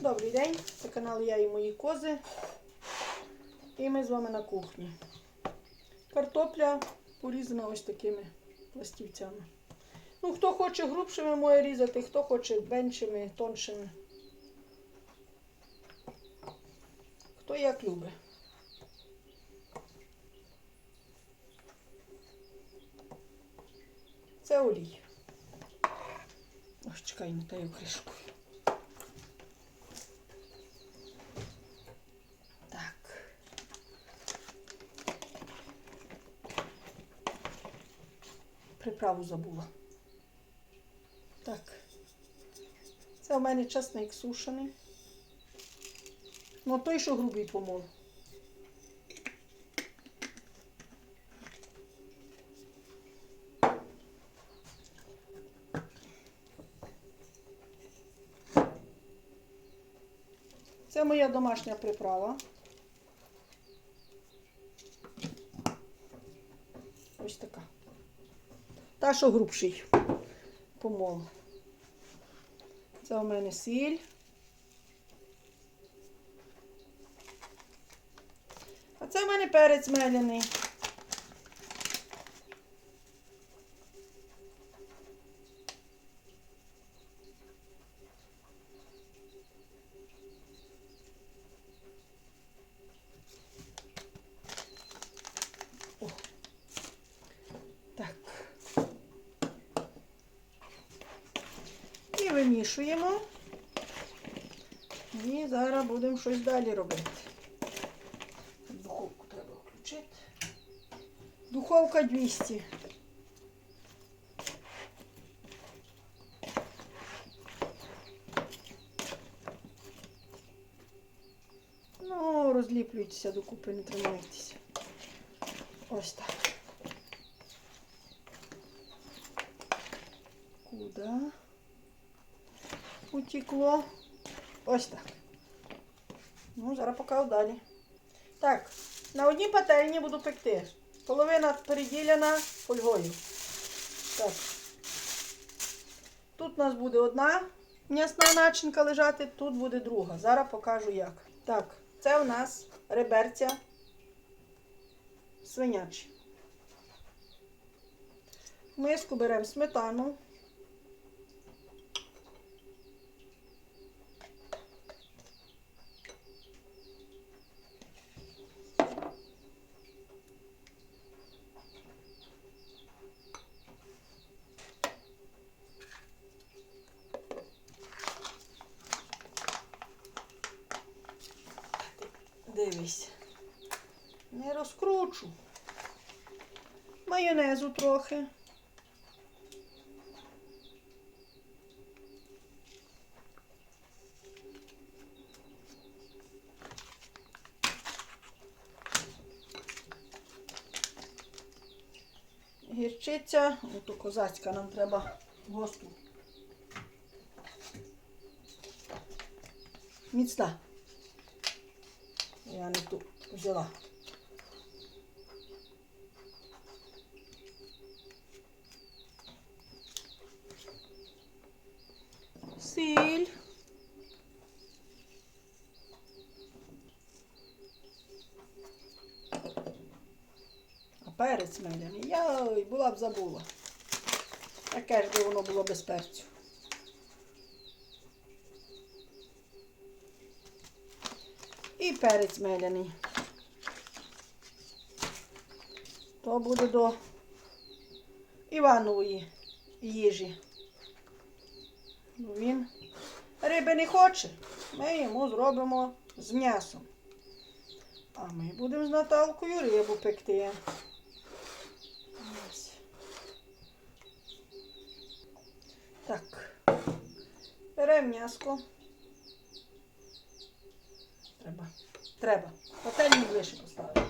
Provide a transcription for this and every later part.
Добрий день, це канал Я і мої кози. І ми з вами на кухні. Картопля порізана ось такими пластівцями. Ну, хто хоче грубшими, може різати, хто хоче меншими, тоншими. Хто як любить. Це олій. Ось чекай, не таю кришкою. Приправу забула. Так. Це у мене часник сушений. Ну той, що грубий помол. Це моя домашня приправа. Ось така. Та, що грубший помол. Це у мене сіль. А це у мене перець меляний. О. Так. І. І зараз будемо щось далі робити. Духовку треба включити. Духовка 200. Ну, розліплюйтеся докупи, не тримайтеся. Ось так. Куди? Утекло. Ось так. Ну, зараз поки далі. Так, на одній пательні буду пекти. Половина переділена фольгою. Так. Тут у нас буде одна м'ясна начинка лежати, тут буде друга. Зараз покажу як. Так, це у нас реберця свинячі. В миску беремо сметану. Дивись. Не розкручу. Майонезу трохи. Гірчиця, ото козацька нам треба госту. Міцна. Я не ту взяла. Сіль. А перець меляний. Я ой, була б забула. Таке ж би воно було без перцю. І перець меляний. То буде до Іванової їжі. Ну, Він риби не хоче. Ми йому зробимо з м'ясом. А ми будемо з Наталкою рибу пекти. Ось. Так. Беремо м'яско. Треба. Треба. Пательню ближче поставити.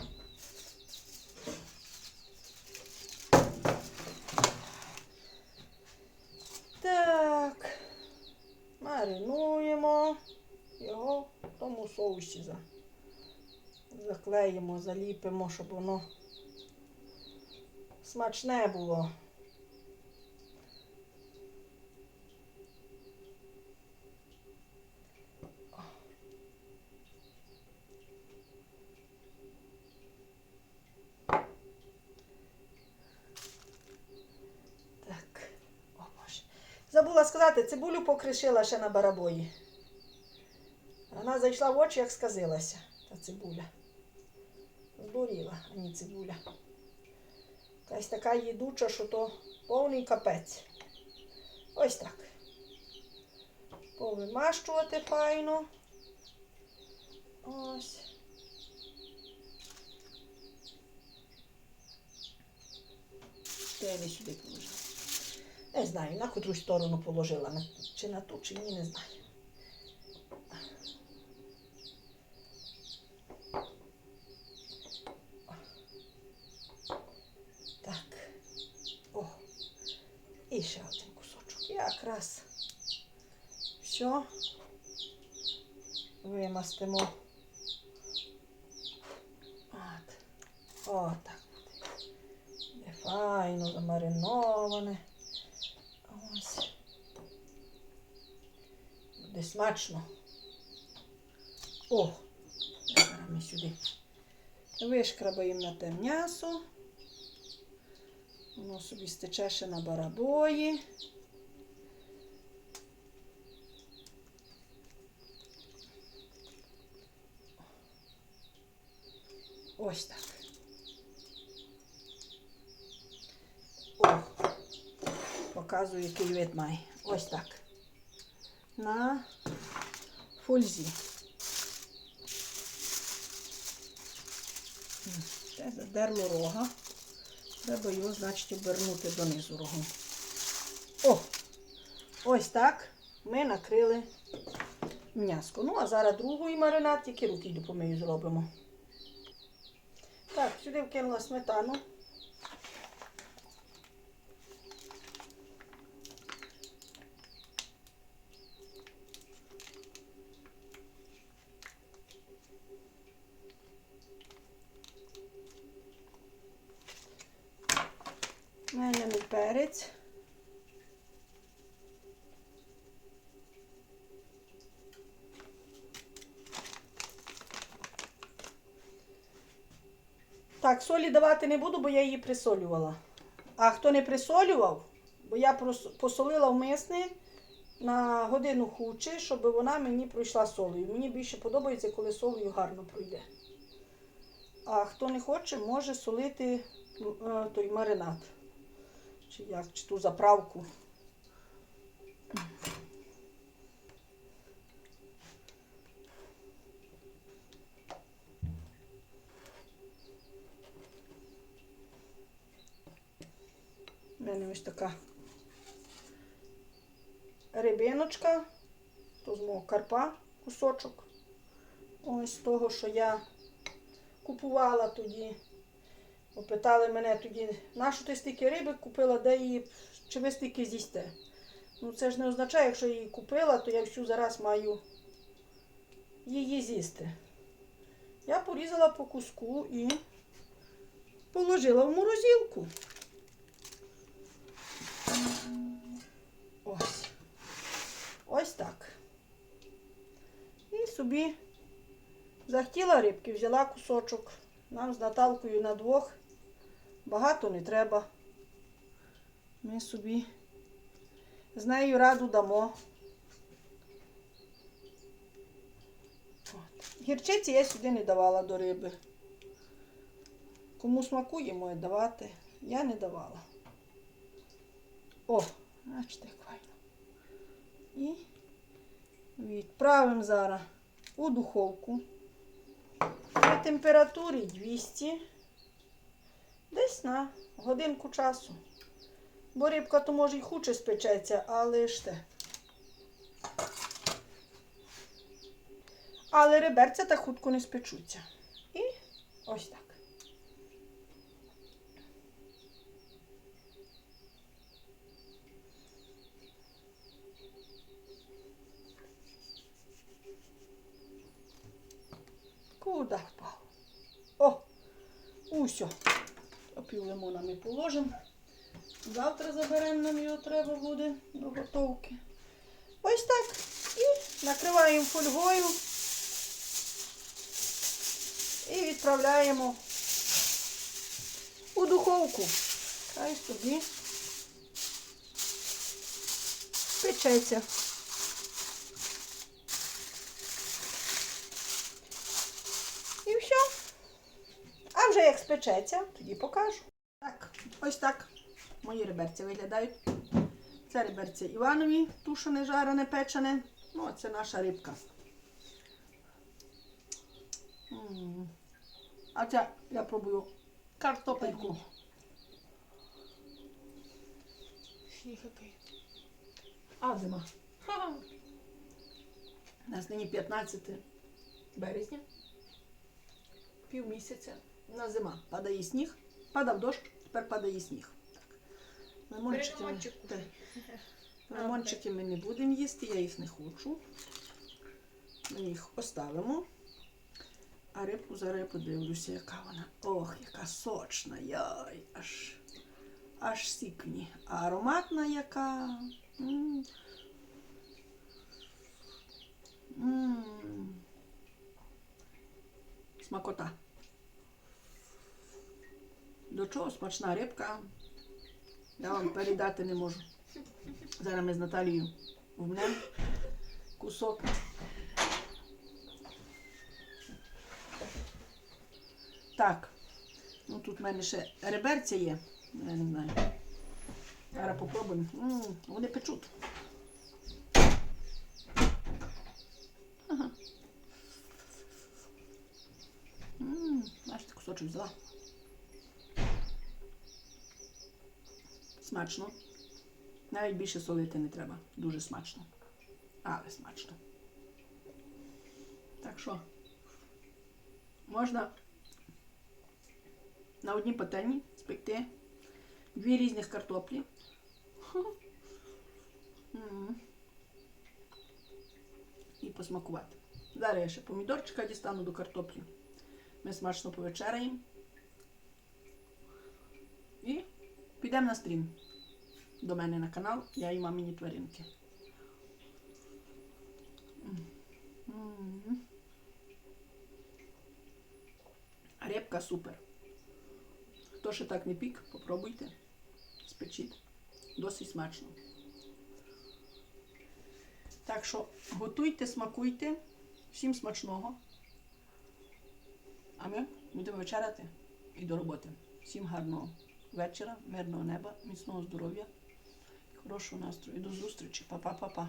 Так. Маринуємо його в тому соусі. за- Заклеїмо, заліпимо, щоб воно смачне було. О. сказати, цибулю покришила ще на барабої. Вона зайшла в очі, як сказилася, та цибуля. Здуріла, а не цибуля. Якась така їдуча, що то повний капець. Ось так. Повимащувати файно. Ось. Я сюди? Не знаю, на котру сторону положила. Чи на ту, чи ні, не знаю. Так. О. І ще один кусочок. Якраз. Все. Вимастимо. От. О, так. Буде файно замариноване. Буде смачно. О! Зараз ми сюди. Вишкрабаємо на те м'ясо. Воно собі стече ще на барабої. Ось так. О, показую, який вид має. Ось так. На фользі. Те задерло рога. Треба його, значить, обернути донизу рогом. О! Ось так ми накрили м'яско. Ну, а зараз другий маринад, тільки руки йду помию зробимо. Так, сюди вкинула сметану. Перець. Так, солі давати не буду, бо я її присолювала. А хто не присолював, бо я посолила вмисне на годину хуче, щоб вона мені пройшла солею. Мені більше подобається, коли солею гарно пройде. А хто не хоче, може солити е, той маринад. Чи як, чи ту заправку. У мене ось така рибиночка, то з мого карпа кусочок. Ось того, що я купувала тоді. Попитали мене тоді, на що ти стільки риби купила, де її, чи ви стільки з'їсте. Ну це ж не означає, якщо я її купила, то я всю зараз маю її з'їсти. Я порізала по куску і положила в морозилку. Ось. Ось так. І собі захотіла рибки, взяла кусочок. Нам з Наталкою на двох. Багато не треба. Ми собі з нею раду дамо. Гірчиці я сюди не давала до риби. Кому смакує, може давати. Я не давала. О, бачите, як файно. І відправимо зараз у духовку при температурі 200 десь на годинку часу. Бо рибка то може й хуче спечеться, але ж те. Але реберця так хутко не спечуться. І ось так. Куда впав? О! Усьо. А пів лимона ми положимо. Завтра заберемо, нам його треба буде до готовки. Ось так. І накриваємо фольгою. І відправляємо у духовку. Хай собі печеться. І все. А вже як спечеться, тоді покажу. Так, ось так мої реберці виглядають. Це реберці Іванові, тушене, жарене, печене. Ну, це наша рибка. М. А це я пробую картопельку. А зима. У нас нині 15 березня. Пів місяця. На зима. Падає сніг. Падав дощ, тепер падає сніг. Так. Лимончики, ми- так. Лимончики ми не будемо їсти, я їх не хочу. Ми їх оставимо. А рибку зараз я подивлюся, яка вона. Ох, яка сочна, яй, аж, аж сікні. А ароматна яка. М. М. Смакота. До чого смачна рибка? Я вам передати не можу. Зараз ми з Наталією вмнемо кусок. Так. Ну тут в мене ще реберця є. Я не знаю. Зараз попробуємо. М, вони печуть. Ага. М, Бачите, кусочок взяла. Смачно. Навіть більше солити не треба. Дуже смачно. Але смачно. Так що можна на одній пательні спекти дві різних картоплі. І посмакувати. Зараз я ще помідорчика дістану до картоплі. Ми смачно повечеряємо. І підемо на стрім до мене на канал. Я і мамині тваринки. М. Рибка супер. Хто ще так не пік, попробуйте. Спечіть. Досить смачно. Так що готуйте, смакуйте. Всім смачного. А ми будемо вечеряти і до роботи. Всім гарного вечора, мирного неба, міцного здоров'я, хорошого настрою. До зустрічі. Па-па-па-па.